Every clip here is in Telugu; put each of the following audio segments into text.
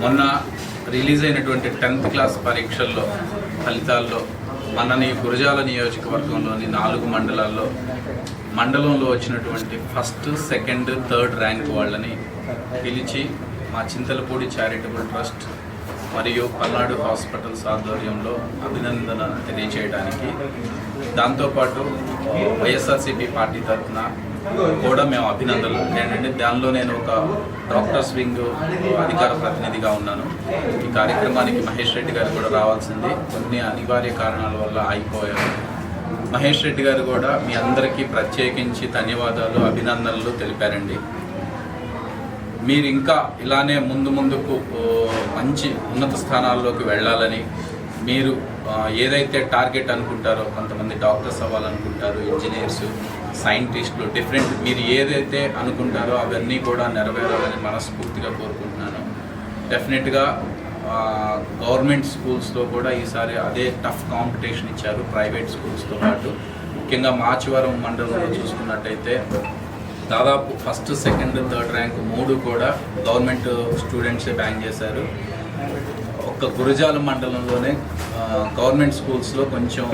మొన్న రిలీజ్ అయినటువంటి టెన్త్ క్లాస్ పరీక్షల్లో ఫలితాల్లో మనని గురజాల నియోజకవర్గంలోని నాలుగు మండలాల్లో మండలంలో వచ్చినటువంటి ఫస్ట్ సెకండ్ థర్డ్ ర్యాంక్ వాళ్ళని పిలిచి మా చింతలపూడి చారిటబుల్ ట్రస్ట్ మరియు పల్నాడు హాస్పిటల్స్ ఆధ్వర్యంలో అభినందన తెలియజేయడానికి దాంతోపాటు వైఎస్ఆర్సీపీ పార్టీ తరఫున కూడా మేము అభినందనలు. ఏంటంటే దానిలో నేను ఒక డాక్టర్స్ వింగ్ అధికార ప్రతినిధిగా ఉన్నాను. ఈ కార్యక్రమానికి మహేష్ రెడ్డి గారు కూడా రావాల్సింది. కొన్ని అనివార్య కారణాల వల్ల ఆగిపోయారు. మహేష్ రెడ్డి గారు కూడా మీ అందరికీ ప్రత్యేకించి ధన్యవాదాలు అభినందనలు తెలిపారండి. మీరు ఇంకా ఇలానే ముందు ముందుకు మంచి ఉన్నత స్థానాల్లోకి వెళ్ళాలని మీరు ఏదైతే టార్గెట్ అనుకుంటారో కొంతమంది డాక్టర్స్ అవ్వాలనుకుంటారు ఇంజనీర్స్ సైంటిస్టులు డిఫరెంట్ మీరు ఏదైతే అనుకుంటారో అవన్నీ కూడా నెరవేరాలని మనస్ఫూర్తిగా కోరుకుంటున్నాను. డెఫినెట్గా గవర్నమెంట్ స్కూల్స్లో కూడా ఈసారి అదే టఫ్ కాంపిటీషన్ ఇచ్చారు ప్రైవేట్ స్కూల్స్తో పాటు. ముఖ్యంగా మాచివరం మండలంలో చూసుకున్నట్టయితే దాదాపు ఫస్ట్ సెకండ్ థర్డ్ ర్యాంక్ మూడు కూడా గవర్నమెంట్ స్టూడెంట్సే బ్యాంక్ చేశారు. ఒక్క గురజాల మండలంలోనే గవర్నమెంట్ స్కూల్స్లో కొంచెం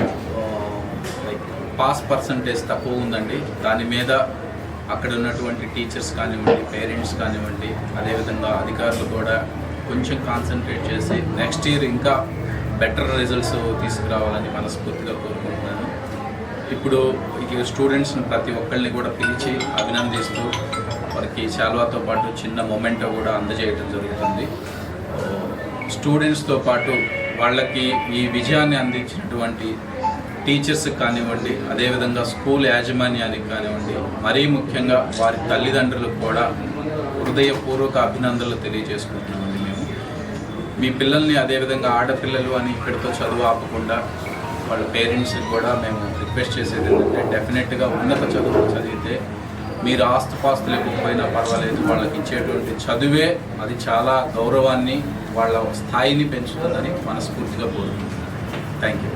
లైక్ పాస్ పర్సంటేజ్ తక్కువ ఉందండి. దాని మీద అక్కడ ఉన్నటువంటి టీచర్స్ కానివ్వండి పేరెంట్స్ కానివ్వండి అదేవిధంగా అధికారులు కూడా కొంచెం కాన్సన్ట్రేట్ చేసి నెక్స్ట్ ఇయర్ ఇంకా బెటర్ రిజల్ట్స్ తీసుకురావాలని మనస్ఫూర్తిగా కోరుకుంటున్నాను. ఇప్పుడు ఈ స్టూడెంట్స్ని ప్రతి ఒక్కరిని కూడా పిలిచి అభినందిస్తూ వారికి శాల్వాతో పాటు చిన్న మొమెంటో కూడా అందజేయడం జరుగుతుంది. స్టూడెంట్స్తో పాటు వాళ్ళకి ఈ విజయాన్ని అందించినటువంటి టీచర్స్ కానివ్వండి అదేవిధంగా స్కూల్ యాజమాన్యానికి కానివ్వండి మరీ ముఖ్యంగా వారి తల్లిదండ్రులకు కూడా హృదయపూర్వక అభినందనలు తెలియజేసుకుంటున్నామండి మేము. మీ పిల్లల్ని అదేవిధంగా ఆడపిల్లలు అని ఇక్కడితో చదువు ఆపకుండా వాళ్ళ పేరెంట్స్కి కూడా మేము రిక్వెస్ట్ చేసేది ఏంటంటే డెఫినెట్గా ఉన్నత చదువులు చదివితే మీరు ఆస్తుపాస్తులు ఇవ్వకపోయినా పర్వాలేదు వాళ్ళకి ఇచ్చేటువంటి చదువే అది చాలా గౌరవాన్ని వాళ్ళ స్థాయిని పెంచుతుందని మనస్ఫూర్తిగా కోరుకుంటున్నాను. Thank you